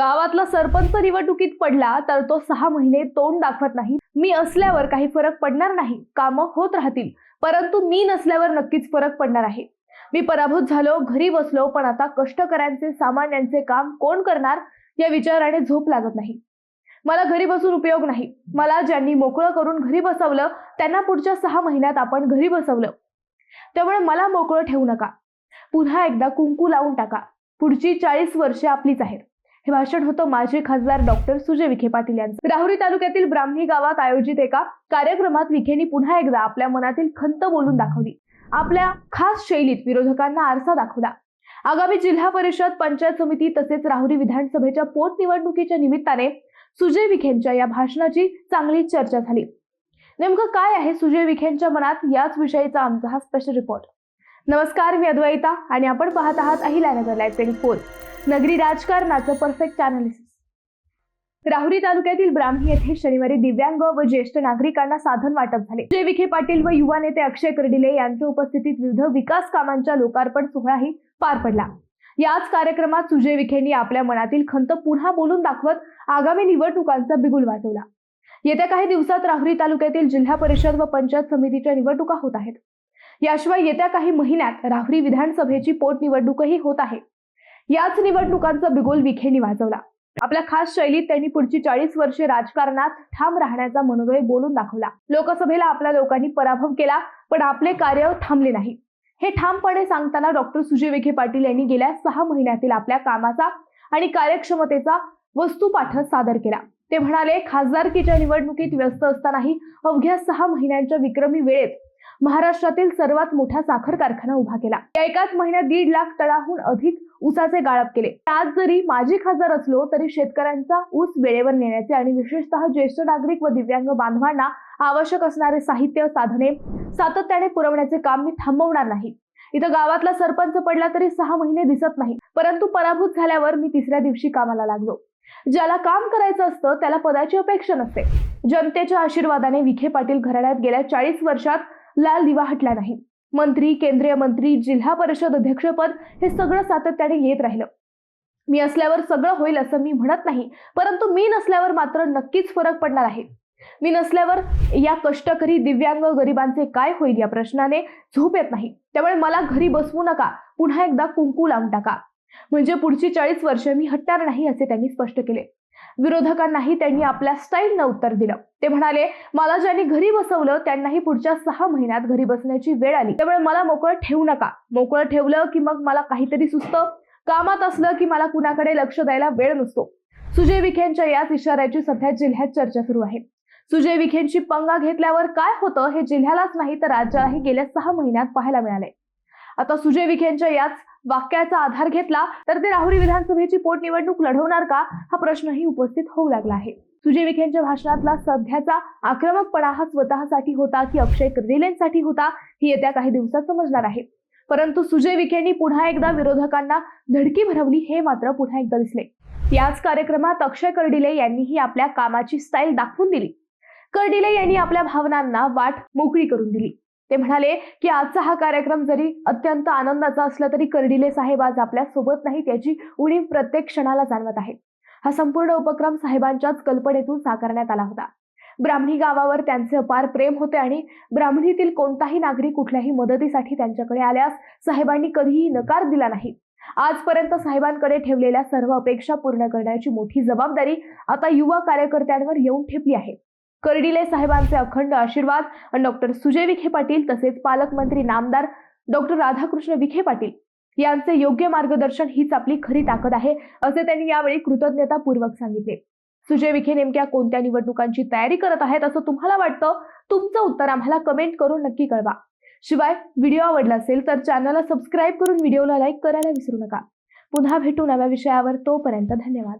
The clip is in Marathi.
गावातला सरपंच निवडणुकीत पडला तर तो सहा महिने तोंड दाखवत नाही. मी असल्यावर काही फरक पडणार नाही. कामं होत राहतील. परंतु मी नसल्यावर नक्कीच फरक पडणार आहे. मी पराभूत झालो घरी बसलो पण आता कष्टकऱ्यांचे सामान्यांचे काम कोण करणार? या विचाराने झोप लागत नाही. मला घरी बसून उपयोग नाही. मला ज्यांनी मोकळं करून घरी बसवलं त्यांना पुढच्या सहा महिन्यात आपण घरी बसवलं. त्यामुळे मला मोकळं ठेवू नका. पुन्हा एकदा कुंकू लावून टाका. पुढची चाळीस वर्षे आपलीच आहेत. हे भाषण होतं माजी खासदार डॉक्टर सुजय विखे पाटील यांचं. राहुरी तालुक्यातील ब्राह्मणी गावात आयोजित एका कार्यक्रमात विखेंनी पुन्हा एकदा आपल्या मनातील खंत बोलून दाखवली. आपल्या खास शैलीत विरोधकांना आरसा दाखवला. आगामी जिल्हा परिषद पंचायत समिती तसेच राहुरी विधानसभेच्या पोटनिवडणुकीच्या निमित्ताने सुजय विखेंच्या या भाषणाची चांगली चर्चा झाली. नेमकं काय आहे सुजय विखेंच्या मनात याच विषयीचा आमचा हा स्पेशल रिपोर्ट. नमस्कार मी अद्वैता आणि आपण पाहत आहात अहिल्यानगर लाईफ ट्वेंटी फोर नगरी राजकारणाचं परफेक्ट अनालिसिस राहुरी तालुक्यातील ब्राह्मी येथे शनिवारी दिव्यांग व ज्येष्ठ नागरिकांना साधन वाटप झाले. जय विखे पाटील व युवा नेते अक्षय कर्डिले यांच्या उपस्थितीत विविध विकास कामांच्या लोकार्पण सोहळाही पार पडला. याच कार्यक्रमात सुजय विखेंनी आपल्या मनातील खंत पुन्हा बोलून दाखवत आगामी निवडणुकांचा बिगुल वाजवला. येत्या काही दिवसात राहुरी तालुक्यातील जिल्हा परिषद व पंचायत समितीच्या निवडणुका होत आहेत. याशिवाय येत्या काही महिन्यात राहुरी विधानसभेची पोटनिवडणूकही होत आहे. याच निवडणुकांचा बिगोल विखेनी वाजवला. आपल्या खास शैलीत त्यांनी पुढची चाळीस वर्षे राजकारणात ठाम राहण्याचा मनोदय बोलून दाखवला. लोकसभेला आपल्या लोकांनी पराभव केला पण आपले कार्य थांबले नाही. हे ठामपणे सांगताना डॉक्टर सुजय विखे पाटील यांनी गेल्या सहा महिन्यातील आपल्या कामाचा आणि कार्यक्षमतेचा वस्तुपाठ सादर केला. ते म्हणाले खासदारकीच्या निवडणुकीत व्यस्त असतानाही अवघ्या सहा महिन्यांच्या विक्रमी वेळेत महाराष्ट्रातील सर्वात मोठा साखर कारखाना उभा केला. या एकाच महिन्यात दीड लाख तळाहून अधिक ऊसाचे गाळप केले. आज जरी माजी खासदार असलो तरी शेतकऱ्यांचा ऊस वेळेवर नेण्याचे आणि विशेषतः ज्येष्ठ नागरिक व दिव्यांग बांधवांना आवश्यक असणारे साहित्य साधने सातत्याने पुरवण्याचे काम मी थांबवणार नाही. इथं गावातला सरपंच पडला तरी सहा महिने दिसत नाही. परंतु पराभूत झाल्यावर मी तिसऱ्या दिवशी कामाला लागलो. ज्याला काम करायचं असतं त्याला पदाची अपेक्षा नसते. जनतेच्या आशीर्वादाने विखे पाटील घराण्यात गेल्या चाळीस वर्षात लाल दिवा हटला नाही. मंत्री केंद्रीय मंत्री जिल्हा परिषद अध्यक्षपद हे सगळं सातत्याने येत राहिलं. मी असल्यावर सगळं होईल असं मी म्हणत नाही परंतु मी नसल्यावर मात्र नक्कीच फरक पडणार आहे. मी नसल्यावर या कष्टकरी दिव्यांग गरिबांचे काय होईल या प्रश्नाने झोप येत नाही. त्यामुळे मला घरी बसवू नका पुन्हा एकदा कुंकू लावून टाका. म्हणजे पुढची चाळीस वर्ष मी हटणार नाही असे त्यांनी स्पष्ट केले. विरोधकांनाही त्यांनी आपल्या स्टाईलनं उत्तर दिलं. ते म्हणाले मला ज्यांनी घरी बसवलं त्यांनाही पुढच्या सहा महिन्यात घरी बसण्याची वेळ आली. त्यामुळे मला मोकळं ठेवू नका. मोकळं ठेवलं की मग मला काहीतरी सुचतं. कामात असलं की मला कुणाकडे लक्ष द्यायला वेळ नसतो. सुजय विखेंच्या याच इशाऱ्याची सध्या जिल्ह्यात चर्चा सुरू आहे. सुजय विखेंची पंगा घेतल्यावर काय होतं हे जिल्ह्यालाच नाही तर राज्यालाही गेल्या सहा महिन्यात पाहायला मिळाले आता सुजय विखेंच्या याच वाक्याचा आधार घेतला तर ते राहुरी विधानसभेची पोटनिवडणूक लढवणार का? हा प्रश्नही उपस्थित होऊ लागला आहे. सुजय विखेंच्या भाषणातला सध्याचा आक्रमकपणा हा स्वतःसाठी होता की अक्षय कर्डिलेंसाठी होता ही येत्या काही दिवसात समजणार आहे. परंतु सुजय विखेंनी पुन्हा एकदा विरोधकांना धडकी भरवली हे मात्र पुन्हा एकदा दिसले. याच कार्यक्रमात अक्षय कर्डिले यांनीही आपल्या कामाची स्टाईल दाखवून दिली. कर्डिले यांनी आपल्या भावनांना वाट मोकळी करून दिली. ते म्हणाले की आजचा हा कार्यक्रम जरी अत्यंत आनंदाचा असला तरी कर्डिले साहेब आज आपल्यासोबत नाहीत याची उणीव प्रत्येक क्षणाला जाणवत आहे हा संपूर्ण उपक्रम साहेबांच्याच कल्पनेतून साकारण्यात आला होता. ब्राह्मणी गावावर त्यांचे अपार प्रेम होते आणि ब्राह्मणीतील कोणताही नागरिक कुठल्याही मदतीसाठी त्यांच्याकडे आल्यास साहेबांनी कधीही नकार दिला नाही. आजपर्यंत साहेबांकडे ठेवलेल्या सर्व अपेक्षा पूर्ण करण्याची मोठी जबाबदारी आता युवा कार्यकर्त्यांवर येऊन ठेपली आहे. कर्डिले साहेबांचे अखंड आशीर्वाद. आणि डॉक्टर सुजय विखे पाटील तसेच पालकमंत्री नामदार डॉक्टर राधाकृष्ण विखे पाटील यांचे योग्य मार्गदर्शन हीच आपली खरी ताकद आहे असे त्यांनी यावेळी कृतज्ञतापूर्वक सांगितले. सुजय विखे नेमक्या कोणत्या निवडणुकांची तयारी करत आहेत असं तुम्हाला वाटतं? तुमचं उत्तर आम्हाला कमेंट करून नक्की कळवा. शिवाय व्हिडिओ आवडला असेल तर चॅनलला सबस्क्राईब करून व्हिडिओला लाईक करायला विसरू नका. पुन्हा भेटू नव्या विषयावर तोपर्यंत धन्यवाद.